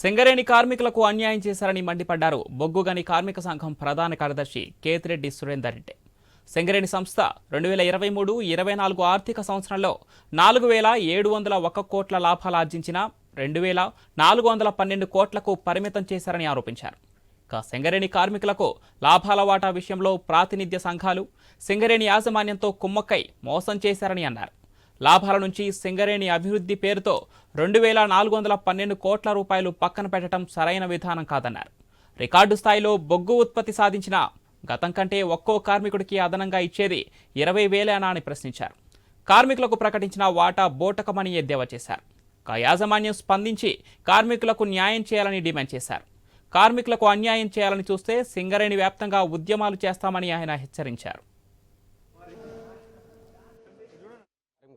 సింగరేణి కార్మికులకు అన్యాయం చేశారని మండిపడ్డారు బొగ్గుగని కార్మిక సంఘం ప్రధాన కార్యదర్శి కేతిరెడ్డి సురేందర్ రెడ్డి. సింగరేణి సంస్థ రెండు వేల ఇరవై మూడు ఇరవై నాలుగు ఆర్థిక సంవత్సరంలో నాలుగు వేల ఏడు వందల ఒక కోట్ల లాభాలు ఆర్జించిన రెండు వేల నాలుగు వందల పన్నెండు కోట్లకు పరిమితం చేశారని ఆరోపించారు. ఇక సింగరేణి కార్మికులకు లాభాల వాటా విషయంలో ప్రాతినిధ్య సంఘాలు సింగరేణి యాజమాన్యంతో కుమ్మక్కై మోసం చేశారని అన్నారు. లాభాల నుంచి సింగరేణి అభివృద్ధి పేరుతో రెండు వేల నాలుగు వందల పన్నెండు కోట్ల రూపాయలు పక్కన పెట్టడం సరైన విధానం కాదన్నారు. రికార్డు స్థాయిలో బొగ్గు ఉత్పత్తి సాధించిన గతం కంటే ఒక్కో కార్మికుడికి అదనంగా ఇచ్చేది ఇరవై వేలేనా అని ప్రశ్నించారు. కార్మికులకు ప్రకటించిన వాటా బోటకమని ఎద్దేవా చేశారు. యాజమాన్యం స్పందించి కార్మికులకు న్యాయం చేయాలని డిమాండ్ చేశారు. కార్మికులకు అన్యాయం చేయాలని చూస్తే సింగరేణి వ్యాప్తంగా ఉద్యమాలు చేస్తామని ఆయన హెచ్చరించారు.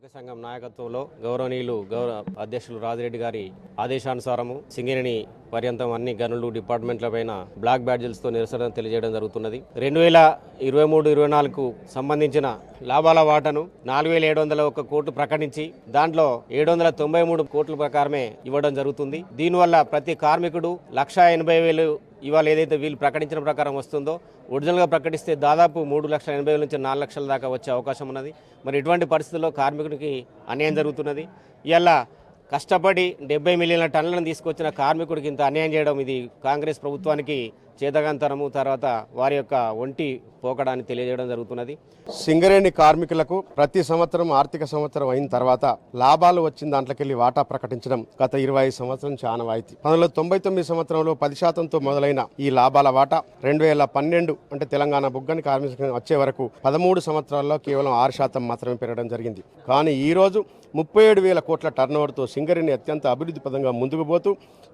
కార్మిక సంఘం నాయకత్వంలో గౌరవనీయులు గౌరవ అధ్యక్షులు రాజిరెడ్డి గారి ఆదేశానుసారము సింగరేణి పర్యంతం అన్ని గనులు డిపార్ట్మెంట్ల పైన బ్లాక్ బ్యాడ్జిల్స్తో నిరసన తెలియజేయడం జరుగుతున్నది. రెండు వేల ఇరవై మూడు ఇరవై నాలుగు సంబంధించిన లాభాల వాటను నాలుగు వేల ఏడు వందల ఒక కోట్లు ప్రకటించి దాంట్లో ఏడు వందల తొంభై మూడు కోట్ల ప్రకారమే ఇవ్వడం జరుగుతుంది. దీనివల్ల ప్రతి కార్మికుడు లక్ష ఎనభై వేలు ఇవాళ ఏదైతే వీళ్ళు ప్రకటించిన ప్రకారం వస్తుందో ఒరిజినల్గా ప్రకటిస్తే దాదాపు మూడు లక్షల ఎనభై వేల నుంచి నాలుగు లక్షల దాకా వచ్చే అవకాశం ఉన్నది. మరి ఇటువంటి పరిస్థితుల్లో కార్మికుడికి అన్యాయం జరుగుతున్నది. ఇలా కష్టపడి డెబ్బై మిలియన్ల టన్నులను తీసుకొచ్చిన కార్మికుడికి ఇంత అన్యాయం చేయడం ఇది కాంగ్రెస్ ప్రభుత్వానికి చేతగంతనము తర్వాత వారి యొక్క ఒంటి పోకడాన్ని తెలియజేయడం జరుగుతున్నది. సింగరేణి కార్మికులకు ప్రతి సంవత్సరం ఆర్థిక సంవత్సరం అయిన తర్వాత లాభాలు వచ్చిన దాంట్లోకెళ్ళి వాటా ప్రకటించడం గత ఇరవై ఐదు సంవత్సరం చాలా వాయితీ పంతొమ్మిది తొంభై తొమ్మిది సంవత్సరంలో పది శాతంతో మొదలైన ఈ లాభాల వాటా రెండు వేల పన్నెండు అంటే తెలంగాణ బుగ్గని కార్మిక వచ్చే వరకు పదమూడు సంవత్సరాల్లో కేవలం ఆరు శాతం మాత్రమే పెరగడం జరిగింది. కానీ ఈ రోజు ముప్పై ఏడు వేల కోట్ల టర్నోవర్తో సింగరేణి అత్యంత అభివృద్ధి పదంగా ముందుకు పోతూ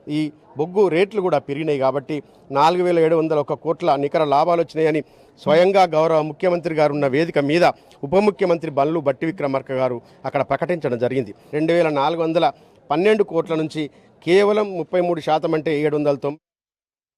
ఈ బొగ్గు రేట్లు కూడా పెరిగినాయి కాబట్టి నాలుగు వేల ఏడు వందల ఒక కోట్ల నికర లాభాలు వచ్చినాయని స్వయంగా గౌరవ ముఖ్యమంత్రి గారు ఉన్న వేదిక మీద ఉప ముఖ్యమంత్రి బల్లు బట్టి విక్రమార్క గారు అక్కడ ప్రకటించడం జరిగింది. రెండు వేల నాలుగు వందల పన్నెండు కోట్ల నుంచి కేవలం ముప్పై మూడు శాతం అంటే ఏడు వందల